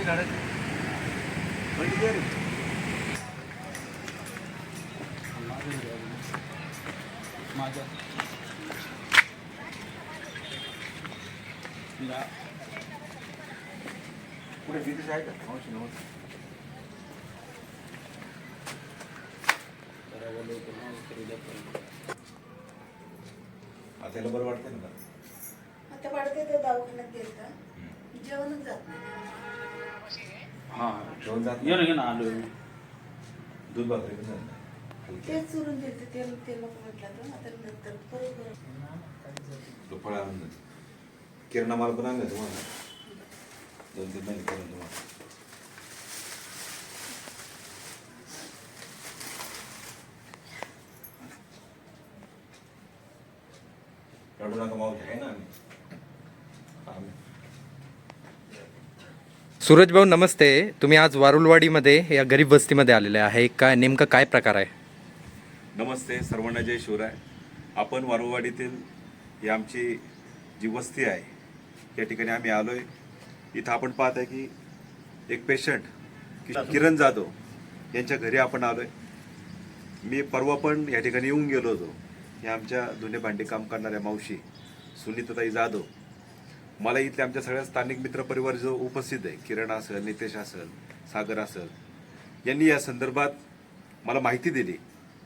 ते गाड्याचे माझ्या. पुढे भीतीच आहे? का? मावशी नव्हतं आता त्याला बरं वाटतं ना आता वाढते तर दवाखान्यात गेलता. जेवणच जात नाही. हां. जेवण जात ये ना ये ना आलो दूध भाकरी पण जात नाही. तेच चुरून ते ते नको म्हटलं तर आता नंतर बरोबर तो फळ आणून दे. किरणा माल पण आणला तुम्हाला. दोन तीन महिने करून तुम्हाला. रडू नका मावशी आहे ना आम्ही. सूरज भाऊ नमस्ते. तुम्ही आज वारुलवाडीमध्ये या गरीब वस्तीमध्ये आलेले आहे. काय नेमकं काय प्रकार आहे? नमस्ते सर्वांना जय शिवराय. आपण वारुलवाडीतील ही आमची जी वस्ती आहे या ठिकाणी आम्ही आलो आहे इथं आपण पाहत आहे की एक पेशंट किरण जाधव यांच्या घरी आपण आलो आहे मी परवा पण या ठिकाणी येऊन गेलो होतो. या आमच्या धुणे भांडी काम करणाऱ्या मावशी सुनीताताई जाधव. मला इथले आमच्या सगळ्या स्थानिक मित्रपरिवार जो उपस्थित आहे किरण असेल नितेश असेल सागर असेल यांनी या संदर्भात मला माहिती दिली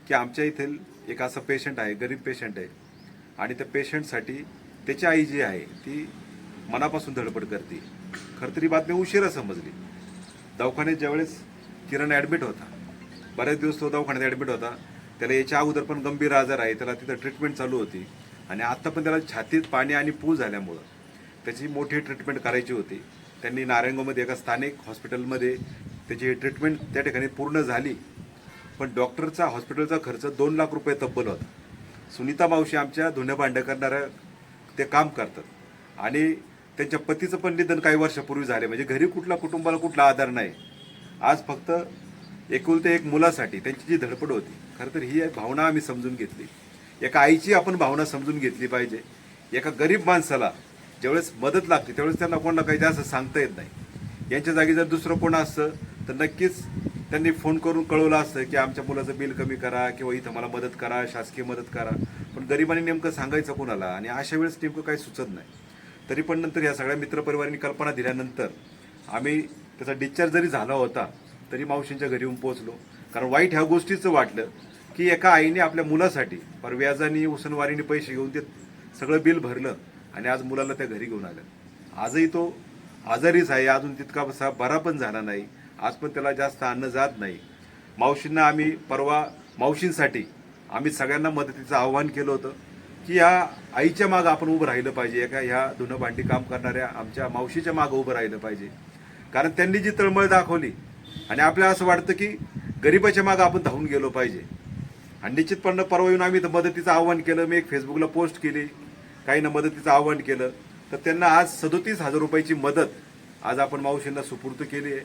की आमच्या इथेल एक असं पेशंट आहे गरीब पेशंट आहे. आणि त्या पेशंटसाठी त्याची आई जी आहे ती मनापासून धडपड करते. खरं तरी बातमी उशिरा समजली. दवाखान्यात ज्यावेळेस किरण ॲडमिट होता बऱ्याच दिवस तो दवाखान्यात ॲडमिट होता त्याला याच्या अगोदर पण गंभीर आजार आहे त्याला तिथं ट्रीटमेंट चालू होती. आणि आत्ता पण त्याला छातीत पाणी आणि पूल झाल्यामुळं त्याची मोठी ट्रीटमेंट करायची होती. त्यांनी नारायणगावमध्ये एका स्थानिक हॉस्पिटलमध्ये त्याची ट्रीटमेंट त्या ठिकाणी पूर्ण झाली. पण डॉक्टरचा हॉस्पिटलचा खर्च दोन लाख रुपये तब्बल होता. सुनीता मावशी आमच्या धुण्या भांड्या करणाऱ्या ते काम करतात. आणि त्यांच्या पतीचं पण निधन काही वर्षापूर्वी झाले. म्हणजे घरी कुठला कुटुंबाला कुठला आधार नाही. आज फक्त एकुलते एक मुलासाठी त्यांची जी धडपड होती. खरं तर ही एक भावना आम्ही समजून घेतली. एका आईची आपण भावना समजून घेतली पाहिजे. एका गरीब माणसाला ज्यावेळेस मदत लागते त्यावेळेस त्यांना कोणाला काही जास्त सांगता येत नाही. यांच्या जागी जर दुसरं कोण असतं तर नक्कीच त्यांनी फोन करून कळवलं असतं की आमच्या मुलाचं बिल कमी करा किंवा इथं मला मदत करा शासकीय मदत करा. पण गरिबांनी नेमकं सांगायचं कोणाला? आणि अशा वेळेस नेमकं काही सुचत नाही. तरी पण नंतर या सगळ्या मित्रपरिवारांनी कल्पना दिल्यानंतर आम्ही त्याचा डिस्चार्ज जरी झाला होता तरी मावशींच्या घरी येऊन पोहोचलो. कारण वाईट ह्या गोष्टीचं वाटलं की एका आईने आपल्या मुलासाठी पर व्याजाने उसनवारीने पैसे घेऊन ते सगळं बिल भरलं. आणि आज मुलाला त्या घरी घेऊन आलं. आजही तो आजारीच आहे अजून तितका बसा बरा पण झाला नाही. आज पण त्याला जास्त अन्न जात नाही. मावशींना आम्ही परवा मावशींसाठी आम्ही सगळ्यांना मदतीचं आव्हान केलं होतं की या आईच्या मागं आपण उभं राहिलं पाहिजे एका ह्या धुनं भांडी काम करणाऱ्या आमच्या मावशीच्या मागं उभं राहिलं पाहिजे. कारण त्यांनी जी तळमळ दाखवली आणि आपल्याला असं वाटतं की गरिबाच्या मागं आपण धावून गेलो पाहिजे. आणि निश्चितपणे परवा येऊन आम्ही मदतीचं आव्हान केलं. मी एक फेसबुकला पोस्ट केली काहींना मदतीचं आवाहन केलं तर त्यांना आज सदोतीस हजार रुपयाची मदत आज आपण मावशींना सुपूर्द केली आहे.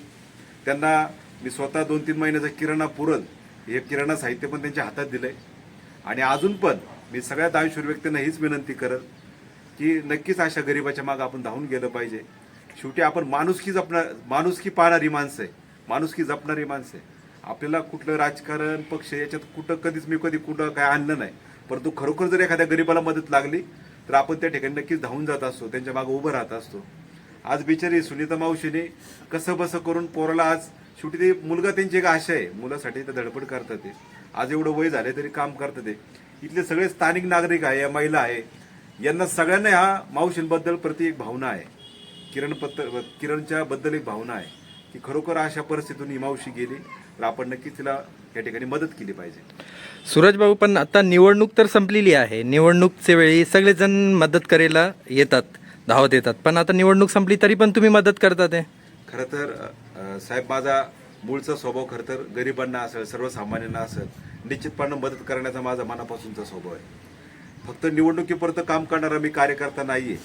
त्यांना मी स्वतः दोन तीन महिन्याचा किराणा पुरण हे किराणा साहित्य पण त्यांच्या हातात दिलंय. आणि अजून पण मी सगळ्या दानशूर व्यक्तींना हीच विनंती करत की नक्कीच अशा गरिबाच्या मागं आपण धावून गेलं पाहिजे. शेवटी आपण माणुसकी जपणार माणुसकी पाहणारी माणसं आहे. माणुसकी जपणारी माणसं आहे. आपल्याला कुठलं राजकारण पक्ष याच्यात कुठं कधीच मी कधी कुठं काय आणलं नाही. परंतु खरोखर जर एखाद्या गरीबाला मदत लागली तर आपण त्या ठिकाणी नक्कीच धावून जात असतो त्यांच्या मागे उभं राहत असतो. आज बिचारी सुनीता मावशीने कसं बसं करून पोराला आज शेवटी ते मुलगा त्यांची एक आशा आहे मुलासाठी तर धडपड करतात ते. आज एवढं वय झाले तरी काम करतात ते. इथले सगळे स्थानिक नागरिक आहे या महिला आहे यांना सगळ्यांना ह्या मावशींबद्दल प्रति एक भावना आहे. किरण पत्र किरणच्या बद्दल एक भावना आहे की खरोखर अशा परिस्थितीतून ही मावशी गेली तर आपण नक्कीच तिला या ठिकाणी मदत केली पाहिजे. सूरज भाऊ पण आता निवडणूक तर संपलेली आहे. निवडणूकच्या वेळी सगळेजण मदत करायला येतात धावत येतात. पण आता निवडणूक संपली तरी पण तुम्ही मदत करतात आहे खरं तर अ, साहेब माझा मूळचा स्वभाव खरं तर गरिबांना असेल सर्वसामान्यांना असेल निश्चितपणे मदत करण्याचा माझा मनापासूनचा स्वभाव आहे. फक्त निवडणुकीपुरतं काम करणारा मी कार्यकर्ता नाहीये.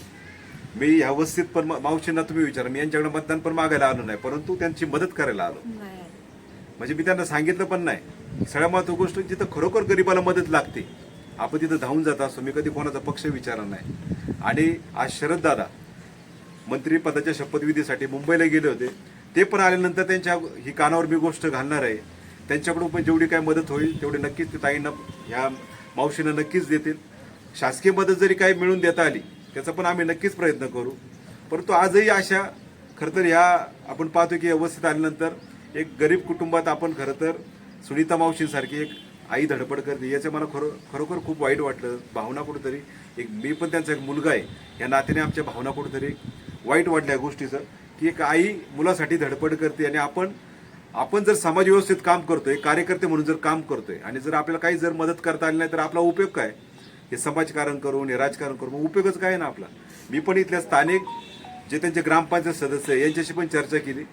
मी ह्या वस्तीत पण मा- मावशींना तुम्ही विचारा मी यांच्याकडे मतदान पण मागायला आलो नाही परंतु त्यांची मदत करायला आलो. नाही म्हणजे मी त्यांना सांगितलं पण नाही. सगळ्या महत्वाची गोष्ट जिथं खरोखर गरिबाला मदत लागते. आपण तिथं धावून जात असतो मी कधी कोणाचा पक्ष विचारला नाही. आणि आज शरद दादा मंत्रिपदाच्या शपथविधीसाठी मुंबईला गेले होते. ते पण आल्यानंतर त्यांच्या ही कानावर मी गोष्ट घालणार आहे. त्यांच्याकडून पण जेवढी काय मदत होईल तेवढी नक्कीच ते ताईंना ह्या मावशींना नक्कीच देतील. शासकीय मदत जरी काही मिळून देता आली त्याचा पण आम्ही नक्कीच प्रयत्न करू. परंतु आजही अशा खरं तर ह्या आपण पाहतो की अवस्थेत आल्यानंतर एक गरीब कुटुंबात आपण खरं तर सुनीता मावशींसारखी एक आई धडपड करते याचं मला खरो खरोखर खूप वाईट वाटलं. भावना कुठेतरी एक मी पण त्यांचा एक मुलगा आहे. या नात्याने आमच्या भावना कुठेतरी वाईट वाटल्या गोष्टीचं. की एक आई मुलासाठी धडपड करते आणि आपण आपण जर समाज व्यवस्थेत काम करतोय कार्यकर्ते म्हणून जर काम करतोय आणि जर आपल्याला काही जर मदत करता आली नाही तर आपला उपयोग काय? हे समाजकारण करून हे राजकारण करून उपयोगच काय ना आपला? मी पण इथल्या स्थानिक जे त्यांचे ग्रामपंचायत सदस्य यांच्याशी पण चर्चा केली.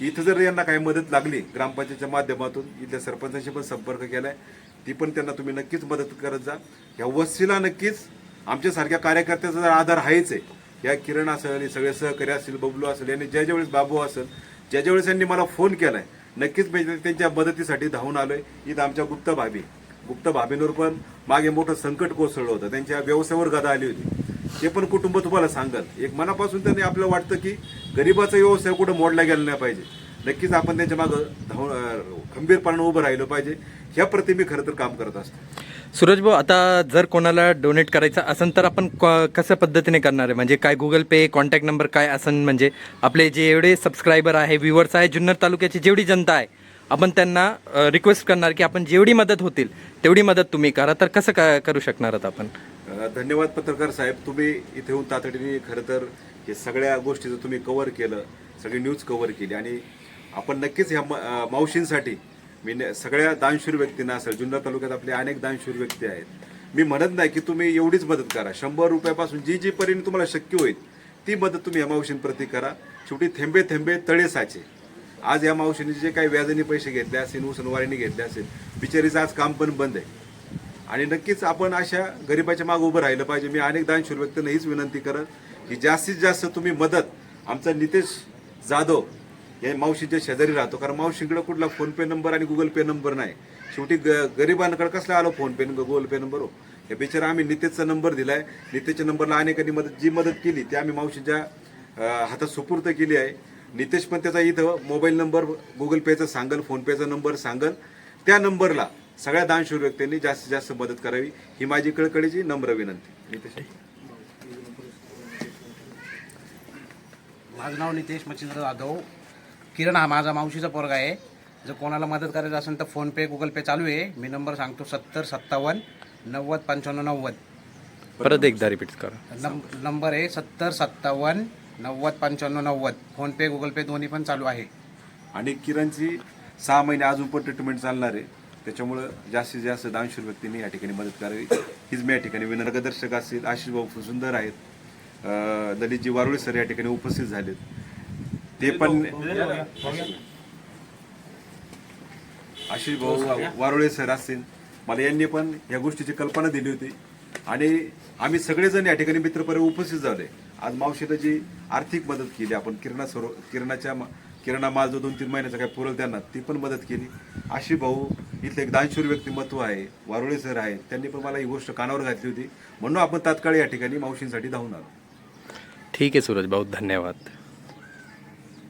की इथं जर यांना काही मदत लागली ग्रामपंचायतच्या माध्यमातून इथल्या सरपंचांशी पण संपर्क केलाय ती पण त्यांना तुम्ही नक्कीच मदत करत जा. ह्या वस्तीला नक्कीच आमच्यासारख्या कार्यकर्त्याचा जर आधार आहेच आहे या किरण असेल सगळे सहकारी असतील बबलू असेल यांनी ज्या ज्यावेळेस बाबू असेल ज्या ज्यावेळेस यांनी मला फोन केलाय नक्कीच मी त्यांच्या मदतीसाठी धावून आलोय. इथं आमच्या गुप्त भाभी गुप्त भाभींवर पण मागे मोठं संकट कोसळलं होतं. त्यांच्या व्यवसायावर गदा आली होती. ते पण कुटुंब तुम्हाला सांगत एक मनापासून त्यांनी आपल्याला वाटतं की गरिबाचा व्यवसाय कुठं मोडला गेला नाही पाहिजे. नक्कीच आपण त्यांच्या मागं धाव खंबीरपणानं उभं राहिलं पाहिजे. ह्या प्रति मी खरं तर काम करत असतो. सूरज भाऊ आता जर कोणाला डोनेट करायचं असेल तर आपण कशा पद्धतीने करणार आहे? म्हणजे काय गुगल पे कॉन्टॅक्ट नंबर काय असेल म्हणजे आपले जे एवढे सबस्क्रायबर आहे व्ह्युअर्स आहे जुन्नर तालुक्याची जेवढी जनता आहे आपण त्यांना रिक्वेस्ट करणार की आपण जेवढी मदत होतील तेवढी मदत तुम्ही करा. तर कसं का करू शकणार आहात आपण? धन्यवाद पत्रकार साहेब. तुम्ही इथे येऊन तातडीने खरं तर हे सगळ्या गोष्टीचं तुम्ही कव्हर केलं सगळी न्यूज कव्हर केली आणि आपण नक्कीच ह्या म- मावशींसाठी मी न- सगळ्या दानशूर व्यक्तींना असेल जुन्नर तालुक्यात आपले अनेक दानशूर व्यक्ती आहेत. मी म्हणत नाही की तुम्ही एवढीच मदत करा. शंभर रुपयापासून जी जी परीने तुम्हाला शक्य होईल ती मदत तुम्ही या मावशींप्रती करा. शेवटी थेंबे थेंबे तळे साचे. आज या मावशीने जे काही व्याजाने पैसे घेतले असतील उसनवारीने घेतले असेल बिचारीचं आज काम पण बंद आहे. आणि नक्कीच आपण अशा गरिबाच्या मागे उभं राहिलं पाहिजे. मी अनेक दानशूर व्यक्तींना हीच विनंती करत की जास्तीत जास्त तुम्ही मदत आमचा नितेश जाधव या मावशीच्या शेजारी राहतो. कारण मावशीकडं कुठला फोनपे नंबर आणि गुगल पे नंबर नाही. शेवटी ग गरिबांकडे कसला आलो फोनपे गुगल पे नंबर हो? या बिचारा आम्ही नितेशचा नंबर दिला आहे नितेशच्या नंबरला अनेकांनी मदत जी मदत केली ती आम्ही मावशीच्या हातात सुपूर्त केली आहे. नितेश पण त्याचा इथं मोबाईल नंबर गुगल पेचा सांगल फोनपेचा नंबर सांगल त्या नंबरला सगळ्या दानशूर व्यक्तींनी जास्तीत जास्त मदत करावी ही माझी कळकळीची नम्र विनंती. नितेश माझं नाव नितेश मच्छिंद्र जाधव. किरण हा माझा मावशीचा पोरगा आहे. जर कोणाला मदत करायचं असेल तर फोनपे गुगल पे चालू आहे. मी नंबर सांगतो सत्तर सत्तावन्न नव्वद पंच्याण्णव नव्वद. परत एकदा रिपीट करा. नंब नंबर आहे सत्तर सत्तावन्न नव्वद पंच्याण्णव नव्वद. फोनपे गुगल पे दोन्ही पण चालू आहे. आणि किरणची सहा महिने अजून पण ट्रीटमेंट चालणार आहे. त्याच्यामुळं जास्तीत जास्त दानशूर व्यक्तींनी या ठिकाणी मदत करावी. हीच मी या ठिकाणी विनर्गदर्शक असतील आशिष भाऊ सुंदर आहेत अं, ललितजी वारुळे सर या ठिकाणी उपस्थित झालेत. ते पण आशिष भाऊ वारुळे सर असतील. मला यांनी पण या गोष्टीची कल्पना दिली होती. आणि आम्ही सगळेजण या ठिकाणी मित्रपर्यंत उपस्थित झालोय. आज मावशीला जी आर्थिक मदत केली आपण किरणा सरो किरणाच्या किराणा माल जो दोन तीन महिन्याचा काय पुरल त्यांना ती पण मदत केली. अशी भाऊ इथले एक दानशूर व्यक्तिमत्व आहे वारुळे सर आहेत त्यांनी पण मला ही गोष्ट कानावर घातली होती. म्हणून आपण तात्काळ या ठिकाणी मावशींसाठी धावून आलो. ठीक आहे सूरज भाऊ धन्यवाद.